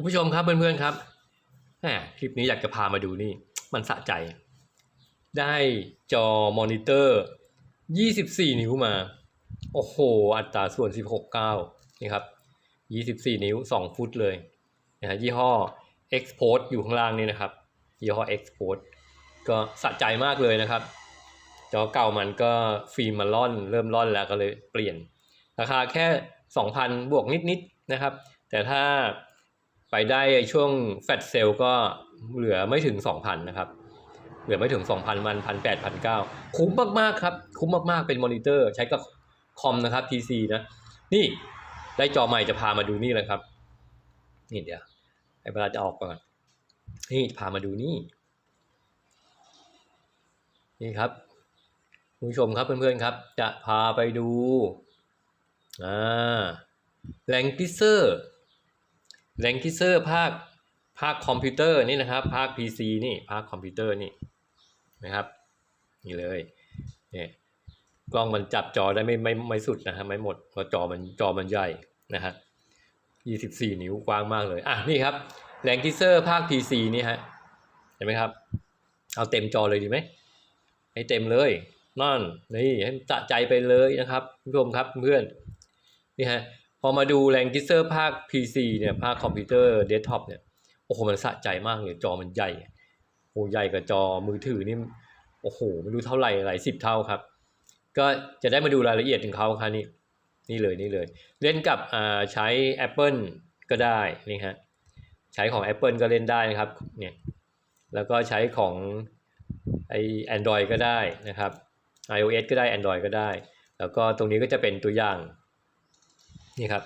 คุณผู้ชมครับเพื่อนๆครับแหมคลิปนี้อยากจะพามาดูนี่ มันสะใจ ได้จอมอนิเตอร์ 24 นิ้วมา โอ้โห อัตราส่วน 16.9 นี่ครับ 24 นิ้ว 2 ฟุตเลยนะฮะยี่ห้อ Export อยู่ข้างล่างนี่นะครับ ยี่ห้อ Export ก็สะใจมากเลยนะครับ จอเก่ามันก็ฟิล์มมันร่อน เริ่มร่อนแล้วก็เลยเปลี่ยน ราคาแค่ 2,000 บวกนิดๆนะครับ แต่ถ้า ไปได้ช่วงแฟลชเซลก็เหลือไม่ถึง 2,000 นะครับ เหลือไม่ถึง 2,000 มัน1,800 1,900คุ้มมากๆครับ คุ้มมากๆเป็นมอนิเตอร์ใช้กับคอมนะครับ PC นะ นี่ได้จอใหม่จะพามาดูนี่เลยครับ นี่เดี๋ยวให้เวลาจะออกก่อน นี่พามาดูนี่ นี่ครับคุณผู้ชมครับเพื่อนๆครับ จะพาไปดูอ่าแรงกิเซอร์ แรงกิเซอร์ภาคภาคคอมพิวเตอร์นี่นะครับ ภาค PC นี่ภาคคอมพิวเตอร์นี่นะครับ นี่เลยเนี่ยกล้องมันจับจอได้ไม่ไม่ไม่สุดนะฮะไม่หมดเพราะจอมันจอมันใหญ่นะฮะ24นิ้วกว้างมากเลย อะนี่ครับแรงกิเซอร์ภาค PC นี่ฮะเห็นไหมครับ เอาเต็มจอเลยดีไหมให้เต็มเลยนั่นนี่ให้สะใจไปเลยนะครับคุณผู้ชมครับเพื่อนนี่ฮะ พอมาดูแรงกิเซอร์ภาค PC เนี่ยภาคคอมพิวเตอร์เดสก์ท็อปเนี่ยโอ้โหมันสะใจมากเลยจอมันใหญ่โอ้ใหญ่กับจอมือถือนี่โอ้โหไม่รู้เท่าไหร่หลายสิบเท่าครับ ก็จะได้มาดูรายละเอียดของเขาครับนี่นี่เลยนี่เลย เล่นกับอ่าใช้ Apple ก็ได้นี่ฮะใช้ของ Apple ก็เล่นได้นะครับเนี่ยแล้วก็ใช้ของไอ Android ก็ได้นะครับ iOS ก็ได้ Android ก็ได้ แล้วก็ตรงนี้ก็จะเป็นตัวอย่าง นี่ครับ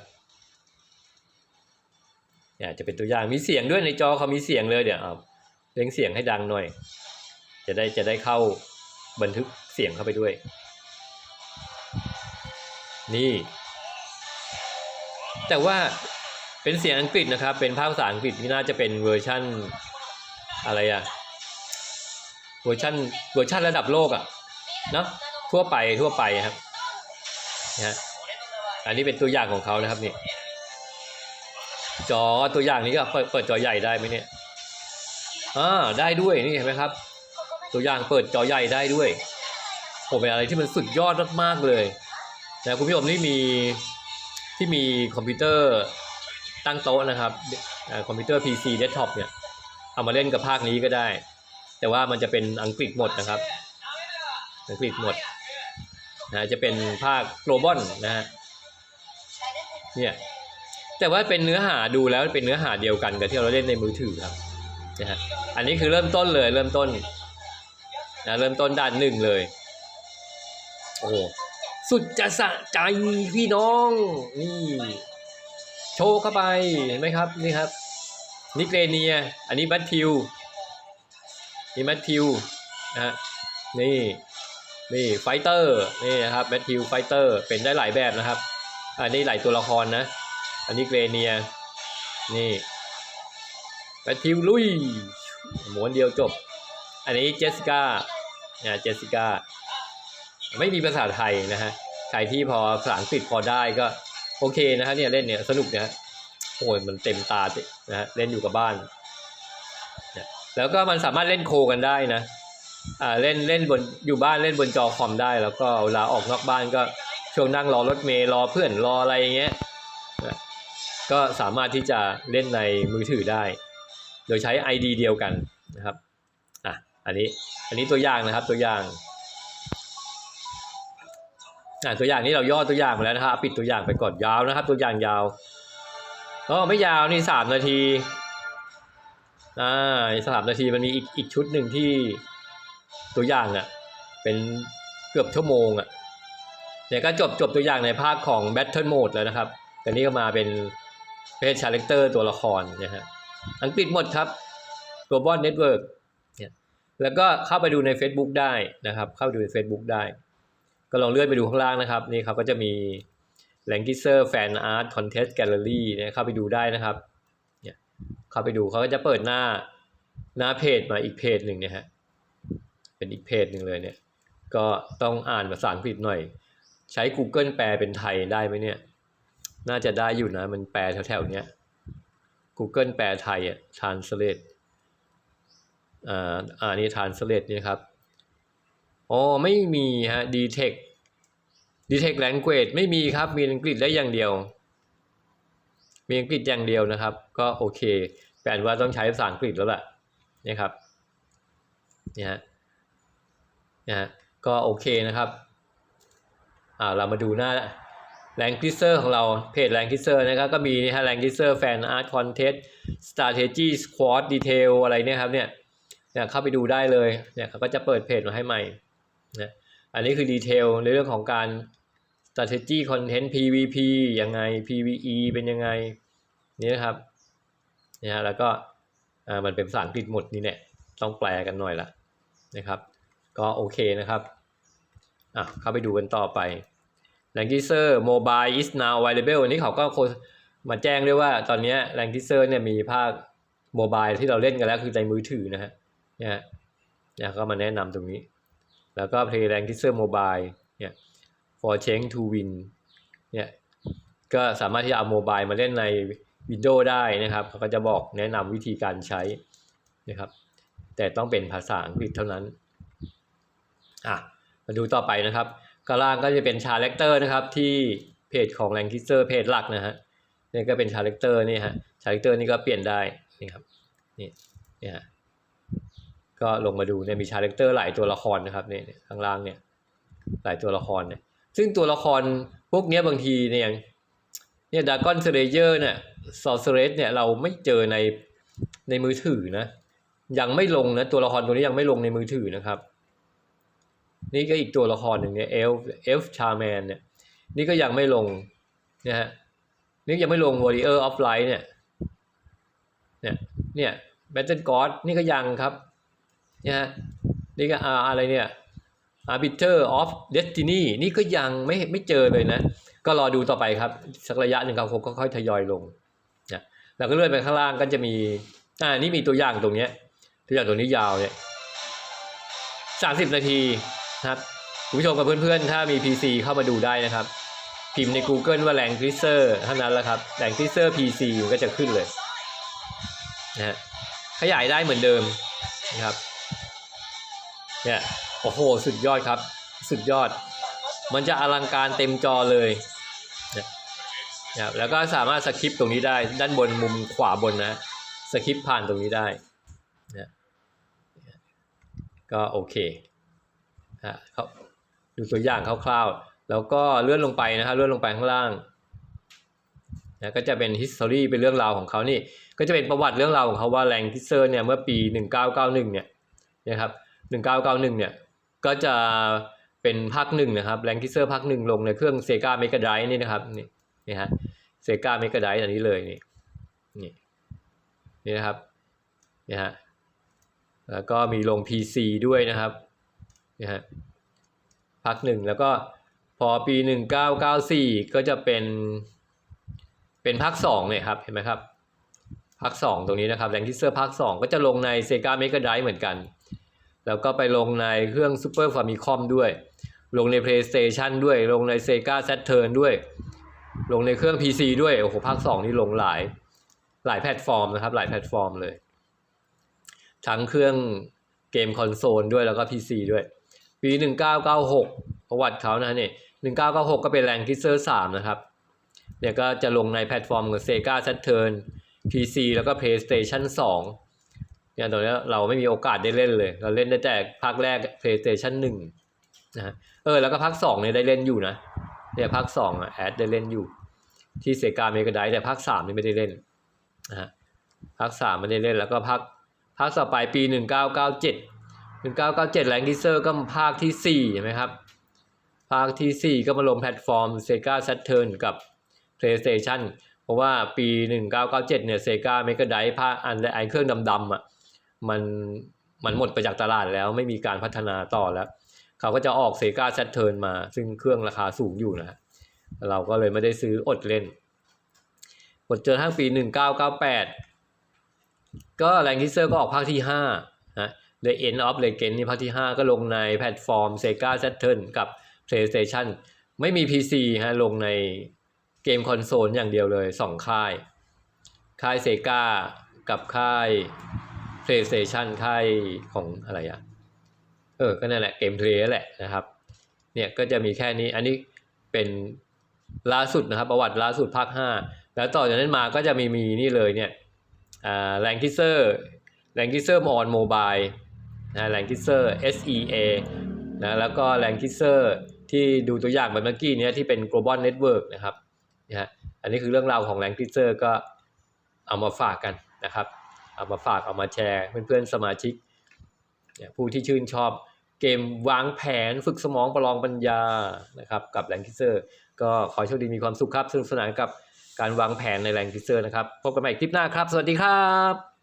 เนี่ยจะเป็นตัวอย่างมีเสียงด้วยในจอเขามีเสียงเลยเดี๋ยวเอาเร่งเสียงให้ดังหน่อย จะได้จะได้เข้าบันทึกเสียงเข้าไปด้วย นี่ แต่ว่าเป็นเสียงอังกฤษนะครับ เป็นภาษาอังกฤษที่น่าจะเป็นเวอร์ชั่นอะไรอะเวอร์ชันเวอร์ชันระดับโลกอะเนาะทั่วไปทั่วไปครับนะ อันนี้เป็นตัวอย่างของเขานะครับนี่จอตัวอย่างนี้ก็เปิดเปิดจอใหญ่ได้ไหมเนี่ยอ่าได้ด้วยนี่เห็นไหมครับ ตัวอย่างเปิดจอใหญ่ได้ด้วยผมเป็นอะไรที่มันสุดยอดมากๆเลยนะคุณผู้ชมนี่มีที่มีคอมพิวเตอร์ตั้งโต๊ะนะครับคอมพิวเตอร์ PC เดสก์ท็อปเนี่ยเอามาเล่นกับภาคนี้ก็ได้ แต่ว่ามันจะเป็นอังกฤษหมดนะครับ อังกฤษหมดนะจะเป็นภาคโกลบอลนะฮะ เนี่ยแต่ว่าเป็นเนื้อหาดูแล้วเป็นเนื้อหาเดียวกันกับที่เราเล่นในมือถือครับนะฮะอันนี้คือเริ่มต้นเลยเริ่มต้นนะเริ่มต้นด้านหนึ่งเลยโอ้โหสุดจะสะใจพี่น้องนี่โชว์เข้าไปเห็นไหมครับนี่ครับนิเกรเนีย อันนี้แบททิวนี่แบททิวนะฮะนี่นี่ไฟเตอร์นี่นะครับแบททิวไฟเตอร์เป็นได้หลายแบบนะครับ อันนี้หลายตัวละครนะ อันนี้เกรเนีย นี่แบททิวลุยหมวนเดียวจบ อันนี้เจสสิก้าเนี่ยเจสสิก้า ไม่มีภาษาไทยนะฮะ ใครที่พอภาษาอังกฤษพอได้ก็โอเคนะฮะเนี่ยเล่นเนี่ยสนุกนะฮะโอ้ยมันเต็มตานะฮะเล่นอยู่กับบ้านแล้วก็มันสามารถเล่นโคกันได้นะอ่าเล่นเล่นบนอยู่บ้านเล่นบนจอคอมได้ แล้วก็เวลาออกนอกบ้านก็ ช่วงนั่งรอรถเมล์รอเพื่อนรออะไรอย่างเงี้ยก็สามารถที่จะเล่นในมือถือได้ โดยใช้ ID เดียวกันนะครับอะอันนี้อันนี้ตัวอย่างนะครับตัวอย่างอะตัวอย่างนี้เราย่อตัวอย่างมาแล้วนะครับ ปิดตัวอย่างไปก่อนยาวนะครับ ตัวอย่างยาวอ๋อไม่ยาวนี่สามนาทีอ่าสามนาทีมันมีอีกอีกชุดหนึ่งที่ตัวอย่างอะเป็นเกือบชั่วโมงอะ เนี่ยก็จบจบตัวอย่างในภาคของ Battle Mode แล้วนะครับแต่นี่ก็มาเป็นเพจชาเลคเตอร์ตัวละครนะฮะอังกฤษหมดครับ Global Network เนี่ยแล้วก็เข้าไปดูใน Facebook ได้นะครับ เข้าไปดูใน Facebook ได้ ก็ลองเลื่อนไปดูข้างล่างนะครับ นี่ครับก็จะมี l a n g u i s e r Fan Art Contest Gallery เนี่ยเข้าไปดูได้นะครับเนี่ยเข้าไปดูเขาก็จะเปิดหน้าหน้าเพจมาอีกเพจหนึ่งเนี่ยฮะเป็นอีกเพจหนึ่งเลยเนี่ยก็ต้องอ่านภาษาอังกฤษหน่อย ใช้ Google แปลเป็นไทยได้ไหมเนี่ย น่าจะได้อยู่นะ มันแปลแถวๆเนี้ย Google แปลไทยอะ translate อ่าอ่านี่ translate นี่ครับอ๋อไม่มีฮะ detect detect language ไม่มีครับ มีอังกฤษได้อย่างเดียว มีอังกฤษอย่างเดียวนะครับ ก็โอเค แปลว่าต้องใช้ภาษาอังกฤษแล้วล่ะนี่ครับเนี่ยฮะนะฮะก็โอเคนะครับ อ่าเรามาดูหน้าแรงกิเซอร์ของเราเพจแรงกิเซอร์นะครับก็มีนี่ฮะแรงกิเซอร์แฟนอาร์ตคอนเทสต์ strategy squad detail อะไรเนี่ยครับเนี่ยเนี่ยเข้าไปดูได้เลยเนี่ยเขาก็จะเปิดเพจมาให้ใหม่นะอันนี้คือดีเทลในเรื่องของการ strategy content PVP ยังไง PVE เป็นยังไงนี่นะครับเนี่ยฮะแล้วก็อ่ามันเป็นภาษาอังกฤษหมดนี่แหละต้องแปลกันหน่อยละนะครับ ก็โอเคนะครับ อะเข้าไปดูกันต่อไป l a n g u i s e r Mobile is now available อันนี้เขาก็มาแจ้งด้วยว่าตอนนี้ l a n g u i s e r เนี่ยมีภาคโมบายที่เราเล่นกันแล้วคือในมือถือนะฮะเนี่ยฮะเนี่ยก็มาแนะนำตรงนี้ แล้วก็ Play l a n g u i s e r Mobile เนี่ย for change to win เนี่ยก็สามารถที่จะเอาโมบายมาเล่นใน Windows ได้นะครับเขาก็จะบอกแนะนำวิธีการใช้นะครับ แต่ต้องเป็นภาษาอังกฤษเท่านั้นอะ มาดูต่อไปนะครับข้างล่างก็จะเป็นชาแรคเตอร์นะครับที่เพจของแรงคิเซอร์เพจหลักนะฮะนี่ก็เป็นชาแรคเตอร์นี่ฮะชาแรคเตอร์นี่ก็เปลี่ยนได้นี่ครับนี่นี่ฮะก็ลงมาดูเนี่ยมีชาแรคเตอร์หลายตัวละครนะครับเนี่ยข้างล่างเนี่ยหลายตัวละครเนี่ยซึ่งตัวละครพวกนี้บางทีเนี่ยอย่างเนี่ยดากอนเซเลเยอร์เนี่ยซอสเรสเนี่ยเราไม่เจอในในมือถือนะยังไม่ลงนะตัวละครตัวนี้ยังไม่ลงในมือถือนะครับ นี่ก็อีกตัวละครหนึ่งเนี่ยเอลเอฟชาแมนเนี่ยนี่ก็ยังไม่ลงนะฮะนี่ยังไม่ลง Warrior of Light เนี่ยเนี่ยเนี่ย Battle God นี่ก็ยังครับนี่ยฮะนี่ก็อาอะไรเนี่ย Arbiter of Destiny นี่ก็ยังไม่ไม่เจอเลยนะ ก็รอดูต่อไปครับ สักระยะหนึ่งครับผมก็ค่อยทยอยลงนะแล้วก็เลื่อนไปข้างล่างก็จะมีอ่านี่มีตัวอย่างตรงเนี้ยตัวอย่างตัวนี้ยาวเนี่ยสามสิบนาที นะครับคุณผู้ชมกับเพื่อนๆ ถ้ามี PC เข้ามาดูได้นะครับ พิมพ์ใน Google ว่าแรงคริสเซอร์เท่านั้นแหละครับแรงคริสเซอร์ PC มันก็จะขึ้นเลยนะฮะขยายได้เหมือนเดิมนะครับเนี่ยโอ้โห สุดยอดครับ สุดยอด มันจะอลังการเต็มจอเลยเนี่ยนะครับแล้วก็สามารถสคริปตรงนี้ได้ด้านบนมุมขวาบนนะสคริปผ่านตรงนี้ได้นะก็โอเค ฮะเขาดูตัวอย่างคร่าวๆ แล้วก็เลื่อนลงไปนะครับเลื่อนลงไปข้างล่างนะก็จะเป็น history เป็นเรื่องราวของเขานี่ ก็จะเป็นประวัติเรื่องราวของเขาว่าแรงทิเซอร์เนี่ยเมื่อปี 1991เนี่ยนะครับ1991เนี่ยก็จะเป็นภาคหนึ่งนะครับแรงทิเซอร์ภาคหนึ่งลงในเครื่อง Sega Mega Drive นี่นะครับนี่นี่ฮะ Sega Mega Drive อันนี้เลยนี่นี่นี่นะครับนี่ฮะแล้วก็มีลง PC ด้วยนะครับ นี่ฮะพักหนึ่งแล้วก็พอปี 1994 ก็จะเป็นเป็นภาคสองเนี่ยครับเห็นไหมครับภาคสองตรงนี้นะครับแรงที่เซอร์ภาคสองก็จะลงใน Sega Mega Drive เหมือนกัน แล้วก็ไปลงในเครื่อง Super Famicom ด้วย ลงใน PlayStation ด้วย ลงใน Sega Saturn ด้วย ลงในเครื่อง PC ด้วยโอ้โหภาคสองนี่ลงหลายหลายแพลตฟอร์มนะครับ หลายแพลตฟอร์มเลย ทั้งเครื่องเกมคอนโซลด้วยแล้วก็ PC ด้วย ปี 1996 ประวัติเขานะเนี่ย1996 ก็เป็นแรงคิเซอร์3นะครับ เนี่ยก็จะลงในแพลตฟอร์มของ Sega Saturn PC แล้วก็ PlayStation 2 เนี่ยตอนนี้เราไม่มีโอกาสได้เล่นเลย เราเล่นได้แต่ภาคแรก PlayStation 1นะฮะเออ แล้วก็ภาค2เนี่ยได้เล่นอยู่นะ เนี่ยภาค2อะแอดได้เล่นอยู่ ที่ Sega Mega Drive แต่ภาค3นี่ไม่ได้เล่นนะฮะภาคสามไม่ได้เล่นแล้วก็ภาคภาคต่อไปปีหึงเก้าเก้าเจ็ดหนึ่งเก้าเก้าเจ็ดแรงดิเซอร์ก็ภาคที่สี่ใช่ไหมครับ ภาคที่สี่ก็มาลงแพลตฟอร์ม Sega Saturn กับ PlayStation เพราะว่าปีหนึ่งเก้าเก้าเจ็ดเนี่ย Sega Mega Drive ภาคอันไอเครื่องดำๆอะมันมันหมดไปจากตลาดแล้วไม่มีการพัฒนาต่อแล้ว เขาก็จะออก Sega Saturn มา ซึ่งเครื่องราคาสูงอยู่นะ เราก็เลยไม่ได้ซื้ออดเล่นกดเจอทั้งปี 1998 ก็แรงคิเซอร์ก็ออกภาคที่5นะ The End of Legend นี่ภาคที่ 5 ก็ลงในแพลตฟอร์ม Sega Saturn กับ PlayStation ไม่มี PC ฮะลงในเกมคอนโซลอย่างเดียวเลย 2 ค่าย ค่ายเซกากับค่าย PlayStation ค่ายของอะไรอะเออ ก็นั่นแหละเกมเพลย์แหละนะครับ เนี่ยก็จะมีแค่นี้ อันนี้เป็นล่าสุดนะครับ ประวัติล่าสุดภาค 5 แล้วต่อจากนั้นมาก็จะมีมีนี่เลยเนี่ยอ่าแรงคิเซอร์แรงคิเซอร์มอนโมบาย นะแรงคิเซอร์ SEA นะแล้วก็แรงคิเซอร์ที่ดูตัวอย่างไปเมื่อกี้เนี้ยที่เป็น global network นะครับนะฮะอันนี้คือเรื่องราวของแรงคิเซอร์ก็เอามาฝากกันนะครับ เอามาฝากเอามาแชร์เพื่อนๆสมาชิกเนี่ยผู้ที่ชื่นชอบเกมวางแผนฝึกสมองประลองปัญญานะครับกับแรงคิเซอร์ ก็ขอโชคดีมีความสุขครับสนุกสนานกับการวางแผนในแรงคิเซอร์นะครับ พบกันใหม่คลิปหน้าครับ สวัสดีครับ